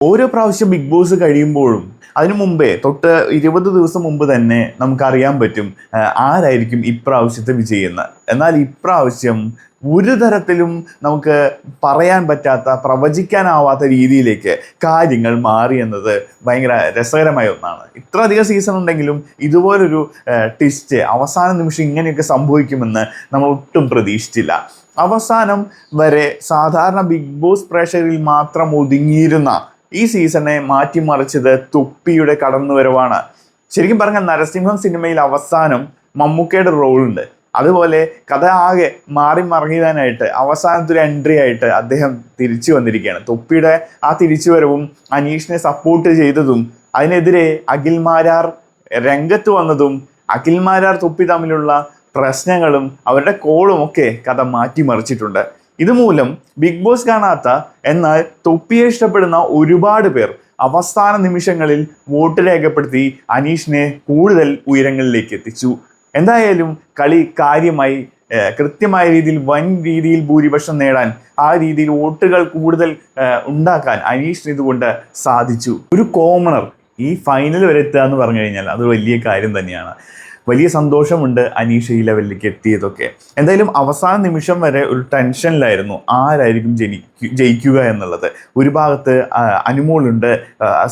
ഓരോ പ്രാവശ്യം big boss കഴിയുമ്പോഴും അതിനു മുമ്പേ തൊട്ട് ഇരുപത് ദിവസം മുമ്പ് തന്നെ നമുക്കറിയാൻ പറ്റും ആരായിരിക്കും ഇപ്രാവശ്യത്തെ വിജയെന്ന് എന്നാൽ ഇപ്രാവശ്യം ഒരു തരത്തിലും നമുക്ക് പറയാൻ പറ്റാത്ത പ്രവചിക്കാനാവാത്ത രീതിയിലേക്ക് കാര്യങ്ങൾ മാറി എന്നത് ഭയങ്കര രസകരമായ ഒന്നാണ്. ഇത്ര അധികം സീസൺ ഉണ്ടെങ്കിലും ഇതുപോലൊരു ടിസ്റ്റ് അവസാന നിമിഷം ഇങ്ങനെയൊക്കെ സംഭവിക്കുമെന്ന് നമ്മൾ ഒട്ടും പ്രതീക്ഷിച്ചില്ല. അവസാനം വരെ സാധാരണ ബിഗ് ബോസ് പ്രേക്ഷകരിൽ മാത്രം ഒതുങ്ങിയിരുന്ന ഈ സീസണെ മാറ്റിമറിച്ചത് തുപ്പിയുടെ കടന്നുവരവാണ്. ശരിക്കും പറഞ്ഞാൽ നരസിംഹം സിനിമയിൽ അവസാനം മമ്മൂക്കയുടെ റോളുണ്ട്. അതുപോലെ കഥ ആകെ മാറി മറിയാനായിട്ട് അവസാനത്തൊരു എൻട്രി ആയിട്ട് അദ്ദേഹം തിരിച്ചു വന്നിരിക്കുകയാണ്. തൊപ്പിയുടെ ആ തിരിച്ചു വരവും അനീഷിനെ സപ്പോർട്ട് ചെയ്തതും അതിനെതിരെ അഖിൽമാരാർ രംഗത്ത് വന്നതും അഖിൽമാരാർ തൊപ്പി തമ്മിലുള്ള പ്രശ്നങ്ങളും അവരുടെ കോളും ഒക്കെ കഥ മാറ്റിമറിച്ചിട്ടുണ്ട്. ഇതുമൂലം ബിഗ് ബോസ് കാണാത്ത എന്നാൽ തൊപ്പിയെ ഇഷ്ടപ്പെടുന്ന ഒരുപാട് പേർ അവസാന നിമിഷങ്ങളിൽ വോട്ട് രേഖപ്പെടുത്തി അനീഷിനെ കൂടുതൽ ഉയരങ്ങളിലേക്ക് എത്തിച്ചു. എന്തായാലും കളി കാര്യമായി കൃത്യമായ രീതിയിൽ വൻ രീതിയിൽ ഭൂരിപക്ഷം നേടാൻ ആ രീതിയിൽ വോട്ടുകൾ കൂടുതൽ ഉണ്ടാക്കാൻ അനീഷിന് ഇതുകൊണ്ട് സാധിച്ചു. ഒരു കോമണർ ഈ ഫൈനൽ വരെ എത്തുക എന്ന് പറഞ്ഞു കഴിഞ്ഞാൽ അത് വലിയ കാര്യം തന്നെയാണ്. വലിയ സന്തോഷമുണ്ട് അനീഷ ഈ ലെവലിലേക്ക് എത്തിയതൊക്കെ. എന്തായാലും അവസാന നിമിഷം വരെ ഒരു ടെൻഷനിലായിരുന്നു ആരായിരിക്കും ജനിക്കു ജയിക്കുക എന്നുള്ളത്. ഒരു ഭാഗത്ത് അനുമോളുണ്ട്.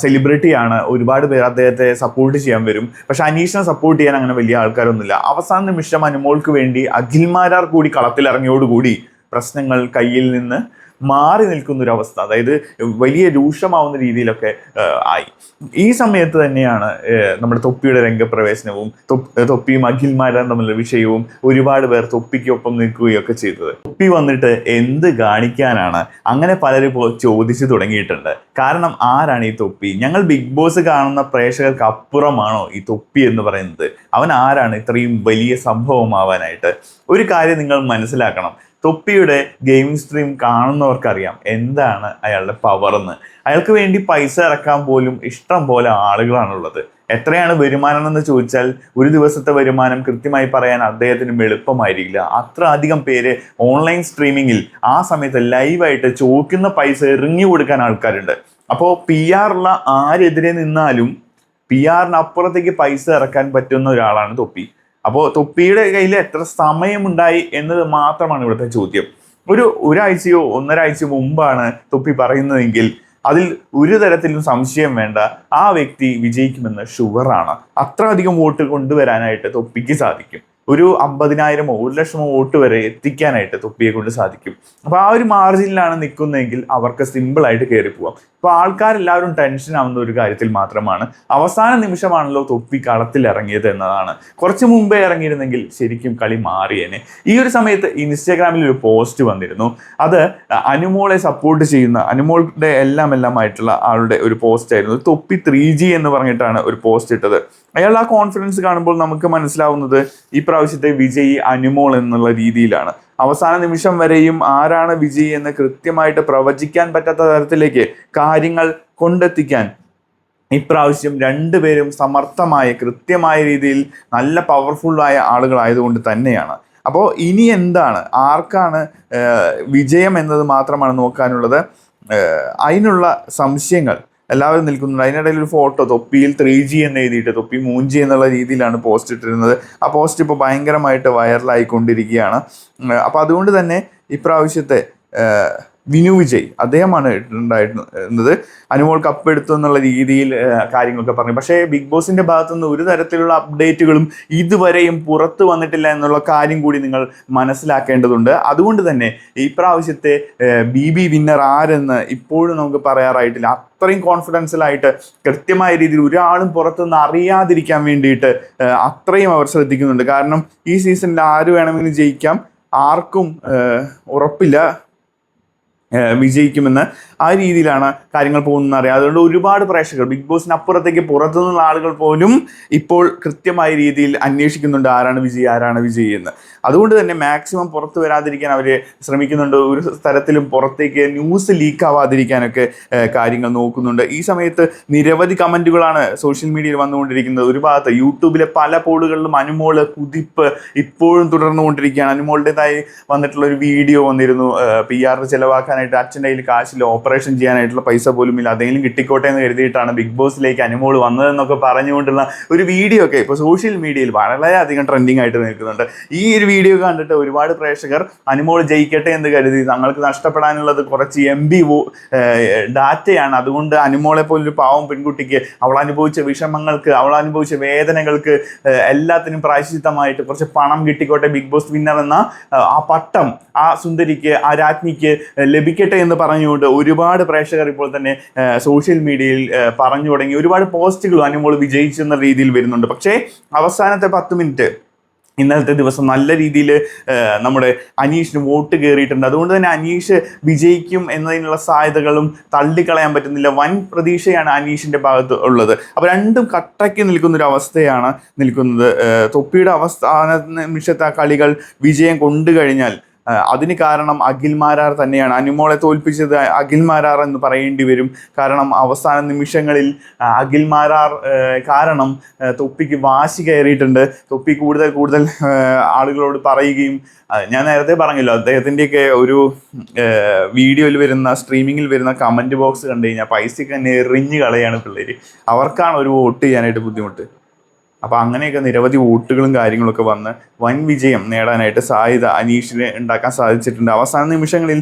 സെലിബ്രിറ്റിയാണ് ഒരുപാട് പേർ അദ്ദേഹത്തെ സപ്പോർട്ട് ചെയ്യാൻ വരും. പക്ഷെ അനീഷിനെ സപ്പോർട്ട് ചെയ്യാൻ അങ്ങനെ വലിയ ആൾക്കാരൊന്നുമില്ല. അവസാന നിമിഷം അനുമോൾക്ക് വേണ്ടി അഖിൽമാരാർ കൂടി കളത്തിലിറങ്ങിയോടുകൂടി പ്രശ്നങ്ങൾ കയ്യിൽ നിന്ന് മാറി നിൽക്കുന്ന ഒരു അവസ്ഥ അതായത് വലിയ രൂക്ഷമാവുന്ന രീതിയിലൊക്കെ ആയി. ഈ സമയത്ത് തന്നെയാണ് നമ്മുടെ തൊപ്പിയുടെ രംഗപ്രവേശനവും തൊപ്പ്- തൊപ്പിയും അഖിൽമാരും തമ്മിലുള്ള വിഷയവും ഒരുപാട് പേർ തൊപ്പിക്കൊപ്പം നിൽക്കുകയൊക്കെ ചെയ്തത്. തൊപ്പി വന്നിട്ട് എന്ത് കാണിക്കാനാണ്? അങ്ങനെ പലരും ഇപ്പോൾ ചോദിച്ചു തുടങ്ങിയിട്ടുണ്ട്. കാരണം ആരാണ് ഈ തൊപ്പി? ഞങ്ങൾ ബിഗ് ബോസ് കാണുന്ന പ്രേക്ഷകർക്ക് അപ്പുറമാണോ ഈ തൊപ്പി എന്ന് പറയുന്നത്? അവൻ ആരാണ്? ഇത്രയും വലിയ സംഭവമാവാനായിട്ട്. ഒരു കാര്യം നിങ്ങൾ മനസ്സിലാക്കണം. തൊപ്പിയുടെ ഗെയിമിംഗ് സ്ട്രീം കാണുന്നവർക്കറിയാം എന്താണ് അയാളുടെ പവർ എന്ന്. അയാൾക്ക് വേണ്ടി പൈസ ഇറക്കാൻ പോലും ഇഷ്ടം പോലെ ആളുകളാണുള്ളത്. എത്രയാണ് വരുമാനം എന്ന് ചോദിച്ചാൽ ഒരു ദിവസത്തെ വരുമാനം കൃത്യമായി പറയാൻ അദ്ദേഹത്തിന് എളുപ്പമായിരിക്കില്ല. അത്ര അധികം പേര് ഓൺലൈൻ സ്ട്രീമിങ്ങിൽ ആ സമയത്ത് ലൈവായിട്ട് ചോദിക്കുന്ന പൈസ എറിഞ്ഞു കൊടുക്കാൻ ആൾക്കാരുണ്ട്. അപ്പോൾ പി ആറുള്ള ആരെതിരെ നിന്നാലും പി ആറിന് അപ്പുറത്തേക്ക് പൈസ ഇറക്കാൻ പറ്റുന്ന ഒരാളാണ് തൊപ്പി. അപ്പോൾ തൊപ്പിയുടെ കയ്യിൽ എത്ര സമയമുണ്ടായി എന്നത് മാത്രമാണ് ഇവിടുത്തെ ചോദ്യം. ഒരു ഒരാഴ്ചയോ ഒന്നരാഴ്ചയോ മുമ്പാണ് തൊപ്പി പറയുന്നതെങ്കിൽ അതിൽ ഒരു തരത്തിലും സംശയം വേണ്ട. ആ വ്യക്തി വിജയിക്കുമെന്ന് ഷുവറാണ് അത്ര അധികം വോട്ട് കൊണ്ടുവരാനായിട്ട് തൊപ്പിക്ക് സാധിക്കും. ഒരു അമ്പതിനായിരമോ ഒരു ലക്ഷമോ വോട്ട് വരെ എത്തിക്കാനായിട്ട് തൊപ്പിയെ കൊണ്ട് സാധിക്കും. അപ്പൊ ആ ഒരു മാർജിനിലാണ് നിൽക്കുന്നതെങ്കിൽ അവർക്ക് സിമ്പിൾ ആയിട്ട് കയറി പോവാം. അപ്പൊ ആൾക്കാരെല്ലാവരും ടെൻഷൻ ആവുന്ന ഒരു കാര്യത്തിൽ മാത്രമാണ്. അവസാന നിമിഷമാണല്ലോ തൊപ്പി കളത്തിൽ ഇറങ്ങിയത് എന്നതാണ്. കുറച്ച് മുമ്പേ ഇറങ്ങിയിരുന്നെങ്കിൽ ശരിക്കും കളി മാറിയേനെ. ഈ ഒരു സമയത്ത് ഇൻസ്റ്റാഗ്രാമിൽ ഒരു പോസ്റ്റ് വന്നിരുന്നു. അത് അനുമോളെ സപ്പോർട്ട് ചെയ്യുന്ന അനുമോളുടെ എല്ലാം എല്ലാം ആയിട്ടുള്ള ആളുടെ ഒരു പോസ്റ്റ് ആയിരുന്നു. തൊപ്പി ത്രീ ജി എന്ന് പറഞ്ഞിട്ടാണ് ഒരു പോസ്റ്റ് ഇട്ടത്. അയാൾ ആ കോൺഫിഡൻസ് കാണുമ്പോൾ നമുക്ക് മനസ്സിലാവുന്നത് ഈ പ്രാവശ്യത്തെ വിജയി അനുമോൾ എന്നുള്ള രീതിയിലാണ്. അവസാന നിമിഷം വരെയും ആരാണ് വിജയ് എന്ന് കൃത്യമായിട്ട് പ്രവചിക്കാൻ പറ്റാത്ത തരത്തിലേക്ക് കാര്യങ്ങൾ കൊണ്ടെത്തിക്കാൻ ഇപ്രാവശ്യം രണ്ടുപേരും സമർത്ഥമായ കൃത്യമായ രീതിയിൽ നല്ല പവർഫുള്ളായ ആളുകളായതുകൊണ്ട് തന്നെയാണ്. അപ്പോൾ ഇനി എന്താണ്? ആർക്കാണ് വിജയം എന്നത് മാത്രമാണ് നോക്കാനുള്ളത്? അതിനുള്ള സംശയങ്ങൾ. എല്ലാവരും നിൽക്കുന്നുണ്ട്. അതിനിടയിൽ ഒരു ഫോട്ടോ തൊപ്പിയിൽ ത്രീ ജി എന്ന് എഴുതിയിട്ട് തൊപ്പി മൂഞ്ചി എന്നുള്ള രീതിയിലാണ് പോസ്റ്റ് ഇട്ടിരുന്നത്. ആ പോസ്റ്റ് ഇപ്പോൾ ഭയങ്കരമായിട്ട് വൈറലായിക്കൊണ്ടിരിക്കുകയാണ് അപ്പോൾ അതുകൊണ്ട് തന്നെ ഇപ്രാവശ്യത്തെ വിനു വിജയ് അദ്ദേഹമാണ് ഉണ്ടായിരുന്നത് അനുമോൾ കപ്പ് എടുത്തു എന്നുള്ള രീതിയിൽ കാര്യങ്ങളൊക്കെ പറഞ്ഞു. പക്ഷേ ബിഗ് ബോസിന്റെ ഭാഗത്തു നിന്ന് ഒരു തരത്തിലുള്ള അപ്ഡേറ്റുകളും ഇതുവരെയും പുറത്തു വന്നിട്ടില്ല എന്നുള്ള കാര്യം കൂടി നിങ്ങൾ മനസ്സിലാക്കേണ്ടതുണ്ട്. അതുകൊണ്ട് തന്നെ ഈ പ്രാവശ്യത്തെ ബി ബി വിന്നർ ആരെന്ന് ഇപ്പോഴും നമുക്ക് പറയാറായിട്ടില്ല. അത്രയും കോൺഫിഡൻസിലായിട്ട് കൃത്യമായ രീതിയിൽ ഒരാളും പുറത്തുനിന്ന് അറിയാതിരിക്കാൻ വേണ്ടിയിട്ട് അത്രയും അവർ ശ്രദ്ധിക്കുന്നുണ്ട്. കാരണം ഈ സീസണിൽ ആര് വേണമെങ്കിലും ജയിക്കാം? ആർക്കും ഉറപ്പില്ല. വിജയിക്കുമെന്ന് ആ രീതിയിലാണ് കാര്യങ്ങൾ പോകുന്നതെന്ന് അറിയാം. അതുകൊണ്ട് ഒരുപാട് പ്രേക്ഷകർ ബിഗ് ബോസിന് അപ്പുറത്തേക്ക് പുറത്തുനിന്നുള്ള ആളുകൾ പോലും ഇപ്പോൾ കൃത്യമായ രീതിയിൽ അന്വേഷിക്കുന്നുണ്ട് ആരാണ് വിജയ് ആരാണ് വിജയ് എന്ന്. അതുകൊണ്ട് തന്നെ മാക്സിമം പുറത്തു വരാതിരിക്കാൻ അവർ ശ്രമിക്കുന്നുണ്ട്. ഒരു തരത്തിലും പുറത്തേക്ക് ന്യൂസ് ലീക്ക് ആവാതിരിക്കാനൊക്കെ കാര്യങ്ങൾ നോക്കുന്നുണ്ട്. ഈ സമയത്ത് നിരവധി കമന്റുകളാണ് സോഷ്യൽ മീഡിയയിൽ വന്നുകൊണ്ടിരിക്കുന്നത്. ഒരു ഭാഗത്ത് യൂട്യൂബിലെ പല പോളുകളിലും അനുമോൾ കുതിപ്പ് ഇപ്പോഴും തുടർന്നുകൊണ്ടിരിക്കുകയാണ്. അനുമോളുടേതായി വന്നിട്ടുള്ള ഒരു വീഡിയോ വന്നിരുന്നു. പി ആറിന് ചെലവാക്കാൻ നേടാനായിട്ട് അച്ഛന്റെ കയ്യിൽ കാശിൽ ഓപ്പറേഷൻ ചെയ്യാനായിട്ടുള്ള പൈസ പോലും ഇല്ല അതെങ്കിലും കിട്ടിക്കോട്ടെ എന്ന് കരുതിയിട്ടാണ് ബിഗ് ബോസിലേക്ക് അനുമോൾ വന്നതെന്നൊക്കെ പറഞ്ഞുകൊണ്ടുള്ള ഒരു വീഡിയോ ഒക്കെ ഇപ്പോൾ സോഷ്യൽ മീഡിയയിൽ വളരെയധികം ട്രെൻഡിങ് ആയിട്ട് നിൽക്കുന്നുണ്ട്. ഈ ഒരു വീഡിയോ കണ്ടിട്ട് ഒരുപാട് പ്രേക്ഷകർ അനുമോൾ ജയിക്കട്ടെ എന്ന് കരുതി തങ്ങൾക്ക് നഷ്ടപ്പെടാനുള്ളത് കുറച്ച് എം ബി ഡാറ്റയാണ്. അതുകൊണ്ട് അനുമോളെ പോലൊരു പാവം പെൺകുട്ടിക്ക് അവൾ അനുഭവിച്ച വിഷമങ്ങൾക്ക് അവൾ അനുഭവിച്ച വേദനകൾക്ക് എല്ലാത്തിനും പ്രായശിത്തമായിട്ട് കുറച്ച് പണം കിട്ടിക്കോട്ടെ ബിഗ് ബോസ് വിന്നർ എന്ന ആ പട്ടം ആ സുന്ദരിക്ക് ആ രാജ്ഞിക്ക് ഏഹ്, ലഭിക്കട്ടെ എന്ന് പറഞ്ഞുകൊണ്ട് ഒരുപാട് പ്രേക്ഷകർ ഇപ്പോൾ തന്നെ സോഷ്യൽ മീഡിയയിൽ പറഞ്ഞു തുടങ്ങി. ഒരുപാട് പോസ്റ്റുകൾ അനുമോൾ വിജയിച്ചെന്ന രീതിയിൽ വരുന്നുണ്ട്. പക്ഷേ അവസാനത്തെ പത്ത് മിനിറ്റ് ഇന്നലത്തെ ദിവസം നല്ല രീതിയിൽ നമ്മുടെ അനീഷിന് വോട്ട് കയറിയിട്ടുണ്ട് അതുകൊണ്ട് തന്നെ അനീഷ് വിജയിക്കും എന്നതിനുള്ള സാധ്യതകളും തള്ളിക്കളയാൻ പറ്റുന്നില്ല. വൻ പ്രതീക്ഷയാണ് അനീഷിന്റെ ഭാഗത്ത് ഉള്ളത്. അപ്പോൾ രണ്ടും കട്ടയ്ക്ക് നിൽക്കുന്ന ഒരു അവസ്ഥയാണ് നിൽക്കുന്നത്. തൊപ്പിയുടെ അവസ്ഥ നിമിഷത്തെ കളികൾ വിജയം കൊണ്ടു കഴിഞ്ഞാൽ അതിന് കാരണം അഖിൽ മാരാർ തന്നെയാണ്. അനുമോളെ തോൽപ്പിച്ചത് അഖിൽ മാരാർ എന്ന് പറയേണ്ടി വരും. കാരണം അവസാന നിമിഷങ്ങളിൽ അഖിൽമാരാർ അഖിൽ മാരാർ കാരണം തൊപ്പിക്ക് വാശി കയറിയിട്ടുണ്ട്. തൊപ്പി കൂടുതൽ കൂടുതൽ ആളുകളോട് പറയുകയും ഞാൻ നേരത്തെ പറഞ്ഞല്ലോ അദ്ദേഹത്തിന്റെയൊക്കെ ഒരു വീഡിയോയിൽ വരുന്ന സ്ട്രീമിങ്ങിൽ വരുന്ന കമന്റ് ബോക്സ് കണ്ടു കഴിഞ്ഞാൽ പൈസയ്ക്ക് എറിഞ്ഞ് കളയാണ് പിള്ളേർ അവർക്കാണ് ഒരു വോട്ട് ചെയ്യാനായിട്ട് ബുദ്ധിമുട്ട്. അപ്പോൾ അങ്ങനെയൊക്കെ നിരവധി വോട്ടുകളും കാര്യങ്ങളൊക്കെ വന്ന് വൻ വിജയം നേടാനായിട്ട് സാധ്യത അനീഷിന് ഉണ്ടാക്കാൻ സാധിച്ചിട്ടുണ്ട്. അവസാന നിമിഷങ്ങളിൽ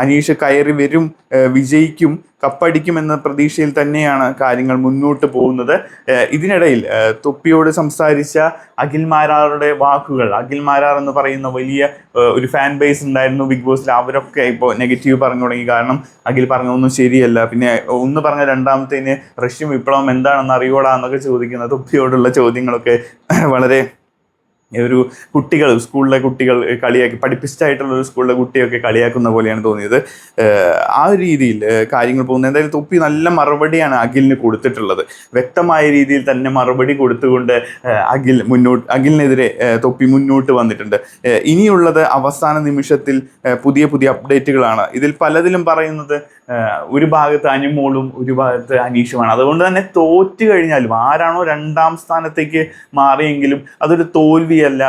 അനീഷ് കയറി വരും വിജയിക്കും കപ്പടിക്കുമെന്ന പ്രതീക്ഷയിൽ തന്നെയാണ് കാര്യങ്ങൾ മുന്നോട്ട് പോകുന്നത്. ഇതിനിടയിൽ തൊപ്പിയോട് സംസാരിച്ച അഖിൽ മാരാറുടെ വാക്കുകൾ അഖിൽ മാരാർ എന്ന് പറയുന്ന വലിയ ഒരു ഫാൻ ബേസ് ഉണ്ടായിരുന്നു ബിഗ് ബോസിൽ അവരൊക്കെ ഇപ്പോൾ നെഗറ്റീവ് പറഞ്ഞു തുടങ്ങി. കാരണം അഖിൽ പറഞ്ഞൊന്നും ശരിയല്ല. പിന്നെ ഒന്ന് പറഞ്ഞ രണ്ടാമത്തേന് റഷ്യൻ വിപ്ലവം എന്താണെന്ന് അറിയോടാ എന്നൊക്കെ ചോദിക്കുന്ന തൊപ്പിയോടുള്ള ചോദ്യങ്ങളൊക്കെ വളരെ ഒരു കുട്ടികൾ സ്കൂളിലെ കുട്ടികൾ കളിയാക്കി പഠിപ്പിസ്റ്റായിട്ടുള്ള ഒരു സ്കൂളിലെ കുട്ടിയൊക്കെ കളിയാക്കുന്ന പോലെയാണ് തോന്നിയത്. ആ ഒരു രീതിയിൽ കാര്യങ്ങൾ പോകുന്നത് എന്തായാലും തൊപ്പി നല്ല മറുപടിയാണ് അഖിലിന് കൊടുത്തിട്ടുള്ളത്. വ്യക്തമായ രീതിയിൽ തന്നെ മറുപടി കൊടുത്തുകൊണ്ട് അഖിൽ മുന്നോട്ട് അഖിലിനെതിരെ തൊപ്പി മുന്നോട്ട് വന്നിട്ടുണ്ട്. ഇനിയുള്ളത് അവസാന നിമിഷത്തിൽ പുതിയ പുതിയ അപ്ഡേറ്റുകളാണ്. ഇതിൽ പലതിലും പറയുന്നത് ഒരു ഭാഗത്ത് അനുമോളും ഒരു ഭാഗത്ത് അനീഷുമാണ്. അതുകൊണ്ട് തന്നെ തോറ്റു കഴിഞ്ഞാലും ആരാണോ രണ്ടാം സ്ഥാനത്തേക്ക് മാറിയെങ്കിലും അതൊരു തോൽവിയല്ല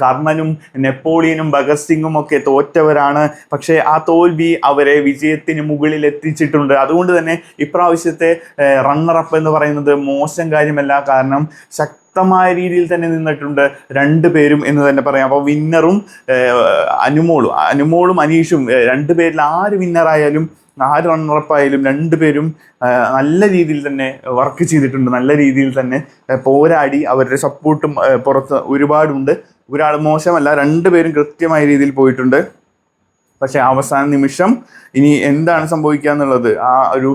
കർണനും നെപ്പോളിയനും ഭഗത് സിംഗും ഒക്കെ തോറ്റവരാണ്. പക്ഷേ ആ തോൽവി അവരെ വിജയത്തിന് മുകളിൽ എത്തിച്ചിട്ടുണ്ട്. അതുകൊണ്ട് തന്നെ ഇപ്രാവശ്യത്തെ റണ്ണറപ്പ് എന്ന് പറയുന്നത് മോശം കാര്യമല്ല. കാരണം ശക്തി ശക്തമായ രീതിയിൽ തന്നെ നിന്നിട്ടുണ്ട് രണ്ട് പേരും എന്ന് തന്നെ പറയാം. അപ്പോൾ വിന്നറും അനുമോളും അനുമോളും അനീഷും രണ്ടു പേരിൽ ആര് വിന്നറായാലും ആര് റണ്ണറപ്പായാലും രണ്ടുപേരും നല്ല രീതിയിൽ തന്നെ വർക്ക് ചെയ്തിട്ടുണ്ട്. നല്ല രീതിയിൽ തന്നെ പോരാടി അവരുടെ സപ്പോർട്ടും പുറത്ത് ഒരുപാടുണ്ട്. ഒരാൾ മോശമല്ല രണ്ടുപേരും കൃത്യമായ രീതിയിൽ പോയിട്ടുണ്ട്. പക്ഷെ അവസാന നിമിഷം ഇനി എന്താണ് സംഭവിക്കുക എന്നുള്ളത് ആ ഒരു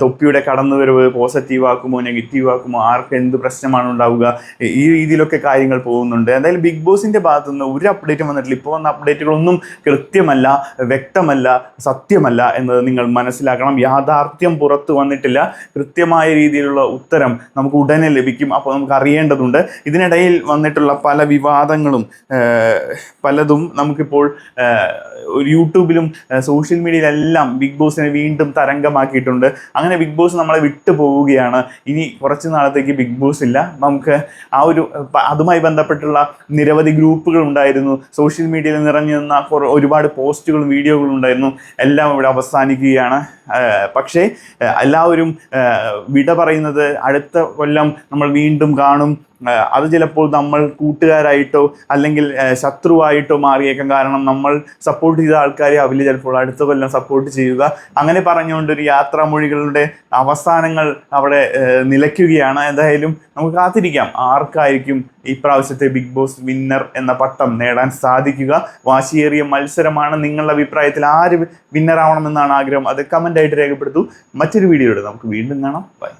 തൊപ്പിയുടെ കടന്നുവരവ് പോസിറ്റീവ് ആക്കുമോ നെഗറ്റീവ് ആക്കുമോ ആർക്ക് എന്ത് പ്രശ്നമാണ് ഉണ്ടാവുക ഈ രീതിയിലൊക്കെ കാര്യങ്ങൾ പോകുന്നുണ്ട്. എന്തായാലും ബിഗ് ബോസിന്റെ ഭാഗത്തു നിന്ന് ഒരു അപ്ഡേറ്റും വന്നിട്ടില്ല. ഇപ്പോൾ വന്ന അപ്ഡേറ്റുകളൊന്നും കൃത്യമല്ല വ്യക്തമല്ല സത്യമല്ല എന്നത് നിങ്ങൾ മനസ്സിലാക്കണം. യാഥാർത്ഥ്യം പുറത്തു വന്നിട്ടില്ല. കൃത്യമായ രീതിയിലുള്ള ഉത്തരം നമുക്ക് ഉടനെ ലഭിക്കും. അപ്പോൾ നമുക്ക് അറിയേണ്ടതുണ്ട്. ഇതിനിടയിൽ വന്നിട്ടുള്ള പല വിവാദങ്ങളും പലതും നമുക്കിപ്പോൾ ഒരു യൂട്യൂബിലും സോഷ്യൽ മീഡിയയിലെല്ലാം ബിഗ് ബോസിനെ വീണ്ടും തരംഗമാക്കിയിട്ടുണ്ട്. അങ്ങനെ ബിഗ് ബോസ് നമ്മളെ വിട്ടു പോവുകയാണ്. ഇനി കുറച്ച് നാളത്തേക്ക് ബിഗ് ബോസ് ഇല്ല. നമുക്ക് ആ ഒരു അതുമായി ബന്ധപ്പെട്ടുള്ള നിരവധി ഗ്രൂപ്പുകൾ ഉണ്ടായിരുന്നു. സോഷ്യൽ മീഡിയയിൽ നിറഞ്ഞു നിന്ന ഒരുപാട് പോസ്റ്റുകളും വീഡിയോകളും ഉണ്ടായിരുന്നു. എല്ലാം ഇവിടെ അവസാനിക്കുകയാണ്. പക്ഷേ എല്ലാവരും വിട പറയുന്നത് അടുത്ത കൊല്ലം നമ്മൾ വീണ്ടും കാണും. അത് ചിലപ്പോൾ നമ്മൾ കൂട്ടുകാരായിട്ടോ അല്ലെങ്കിൽ ശത്രുവായിട്ടോ മാറിയേക്കാം. കാരണം നമ്മൾ സപ്പോർട്ട് ചെയ്ത ആൾക്കാരെ അവർ ചിലപ്പോൾ അടുത്ത കൊല്ലം സപ്പോർട്ട് ചെയ്യുക. അങ്ങനെ പറഞ്ഞുകൊണ്ട് ഒരു യാത്രാമൊഴികളുടെ അവസാനങ്ങൾ അവിടെ നിലയ്ക്കുകയാണ്. എന്തായാലും നമുക്ക് കാത്തിരിക്കാം. ആർക്കായിരിക്കും ഇപ്രാവശ്യത്തെ പ്രാവശ്യത്തെ ബിഗ് ബോസ് വിന്നർ എന്ന പട്ടം നേടാൻ സാധിക്കുക? വാശിയേറിയ മത്സരമാണ്. നിങ്ങളുടെ അഭിപ്രായത്തിൽ ആര് വിന്നർ ആവണമെന്നാണ് ആഗ്രഹം? അത് കമന്റായിട്ട് രേഖപ്പെടുത്തൂ. മറ്റൊരു വീഡിയോയുടെ നമുക്ക് വീണ്ടും കാണാം. ബൈ